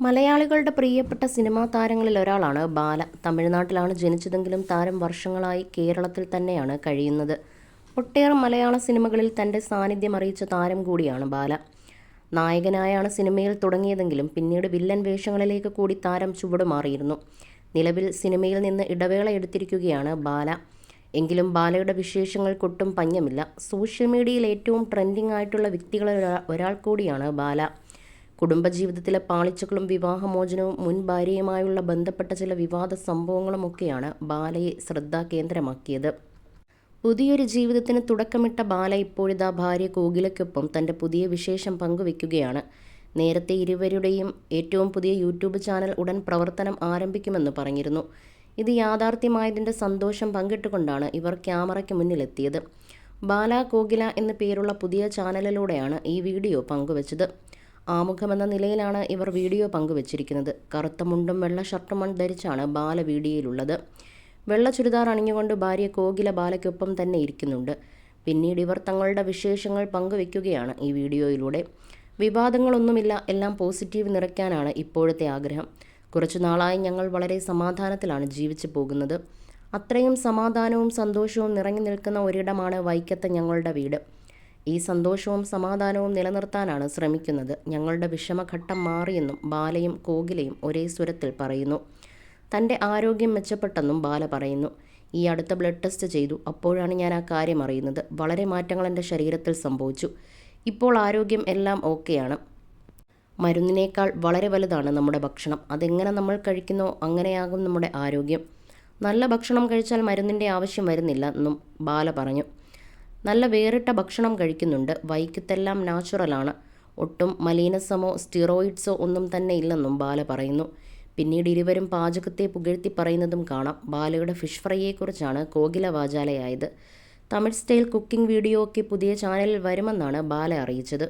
മലയാളികളുടെ പ്രിയപ്പെട്ട സിനിമാ താരങ്ങളിൽ ഒരാളാണ് ബാല. തമിഴ്നാട്ടിലാണ് ജനിച്ചതെങ്കിലും താരം വർഷങ്ങളായി കേരളത്തിൽ തന്നെയാണ് കഴിയുന്നത്. ഒട്ടേറെ മലയാള സിനിമകളിൽ തന്റെ സാന്നിധ്യം അറിയിച്ച താരം കൂടിയാണ് ബാല. നായകനായാണ് സിനിമയിൽ തുടങ്ങിയതെങ്കിലും പിന്നീട് വില്ലൻ വേഷങ്ങളിലേക്ക് കൂടി താരം ചുവടുമാറിയിരുന്നു നിലവിൽ സിനിമയിൽ നിന്ന് ഇടവേള എടുത്തിരിക്കുകയാണ് ബാല. എങ്കിലും ബാലയുടെ വിശേഷങ്ങൾക്കൊട്ടും പഞ്ഞമില്ല. സോഷ്യൽ മീഡിയയിൽ ഏറ്റവും ട്രെൻഡിംഗ് ആയിട്ടുള്ള വ്യക്തികളിൽ ഒരാൾ കൂടിയാണ് ബാല. കുടുംബജീവിതത്തിലെ പാളിച്ചകളും വിവാഹമോചനവും മുൻ ഭാര്യയുമായുള്ള ബന്ധപ്പെട്ട ചില വിവാദ സംഭവങ്ങളുമൊക്കെയാണ് ബാലയെ ശ്രദ്ധാകേന്ദ്രമാക്കിയത് പുതിയൊരു ജീവിതത്തിന് തുടക്കമിട്ട ബാല ഇപ്പോഴിതാ ഭാര്യ കോകിലയ്ക്കൊപ്പം തന്റെ പുതിയ വിശേഷം പങ്കുവെക്കുകയാണ് നേരത്തെ ഇരുവരുടെയും ഏറ്റവും പുതിയ യൂട്യൂബ് ചാനൽ ഉടൻ പ്രവർത്തനം ആരംഭിക്കുമെന്ന് പറഞ്ഞിരുന്നു. ഇത് യാഥാർത്ഥ്യമായതിന്റെ സന്തോഷം പങ്കിട്ടുകൊണ്ടാണ് ഇവർ ക്യാമറയ്ക്ക് മുന്നിലെത്തിയത്. ബാല കോകില എന്ന പേരുള്ള പുതിയ ചാനലിലൂടെയാണ് ഈ വീഡിയോ പങ്കുവച്ചത്. ആമുഖമെന്ന നിലയിലാണ് ഇവർ വീഡിയോ പങ്കുവച്ചിരിക്കുന്നത്. കറുത്ത മുണ്ടും വെള്ള ഷർട്ടും ധരിച്ചാണ് ബാല വീഡിയോയിലുള്ളത്. വെള്ള ചുരിദാർ അണിഞ്ഞുകൊണ്ട് ഭാര്യ കോകില ബാലയ്ക്കൊപ്പം തന്നെ ഇരിക്കുന്നുണ്ട്. പിന്നീട് ഇവർ തങ്ങളുടെ വിശേഷങ്ങൾ പങ്കുവയ്ക്കുകയാണ് ഈ വീഡിയോയിലൂടെ. വിവാദങ്ങളൊന്നുമില്ല എല്ലാം പോസിറ്റീവ് നിറയ്ക്കാനാണ് ഇപ്പോഴത്തെ ആഗ്രഹം. കുറച്ചു നാളായി ഞങ്ങൾ വളരെ സമാധാനത്തിലാണ് ജീവിച്ചു പോകുന്നത്. അത്രയും സമാധാനവും സന്തോഷവും നിറഞ്ഞു നിൽക്കുന്ന ഒരിടമാണ് വൈക്കത്തെ ഞങ്ങളുടെ വീട്. ഈ സന്തോഷവും സമാധാനവും നിലനിർത്താനാണ് ശ്രമിക്കുന്നത്. ഞങ്ങളുടെ വിഷമഘട്ടം മാറിയെന്നും ബാലയും കോകിലയും ഒരേ സ്വരത്തിൽ പറയുന്നു. തന്റെ ആരോഗ്യം മെച്ചപ്പെട്ടെന്നും ബാല പറയുന്നു. ഈ അടുത്ത ബ്ലഡ് ടെസ്റ്റ് ചെയ്തു. അപ്പോഴാണ് ഞാൻ ആ കാര്യം അറിയുന്നത്. വളരെ മാറ്റങ്ങൾ എന്റെ ശരീരത്തിൽ സംഭവിച്ചു. ഇപ്പോൾ ആരോഗ്യം എല്ലാം ഓക്കെയാണ്. മരുന്നിനേക്കാൾ വളരെ വലുതാണ് നമ്മുടെ ഭക്ഷണം. അതെങ്ങനെ നമ്മൾ കഴിക്കുന്നോ അങ്ങനെയാകും നമ്മുടെ ആരോഗ്യം. നല്ല ഭക്ഷണം കഴിച്ചാൽ മരുന്നിന്റെ ആവശ്യം വരുന്നില്ല എന്നും ബാല പറഞ്ഞു. നല്ല വേറിട്ട ഭക്ഷണം കഴിക്കുന്നുണ്ട്. വൈക്കത്തെല്ലാം നാച്ചുറലാണ് ഒട്ടും മലീനസമോ സ്റ്റിറോയിഡ്സോ ഒന്നും തന്നെ ഇല്ലെന്നും ബാല പറയുന്നു. പിന്നീട് ഇരുവരും പാചകത്തെ പുകഴ്ത്തി പറയുന്നതും കാണാം. ബാലയുടെ ഫിഷ് ഫ്രൈയെക്കുറിച്ചാണ് കോകില വാചാലയായത്. തമിഴ് സ്റ്റൈൽ കുക്കിംഗ് വീഡിയോ ഒക്കെ പുതിയ ചാനലിൽ വരുമെന്നാണ് ബാല അറിയിച്ചത്.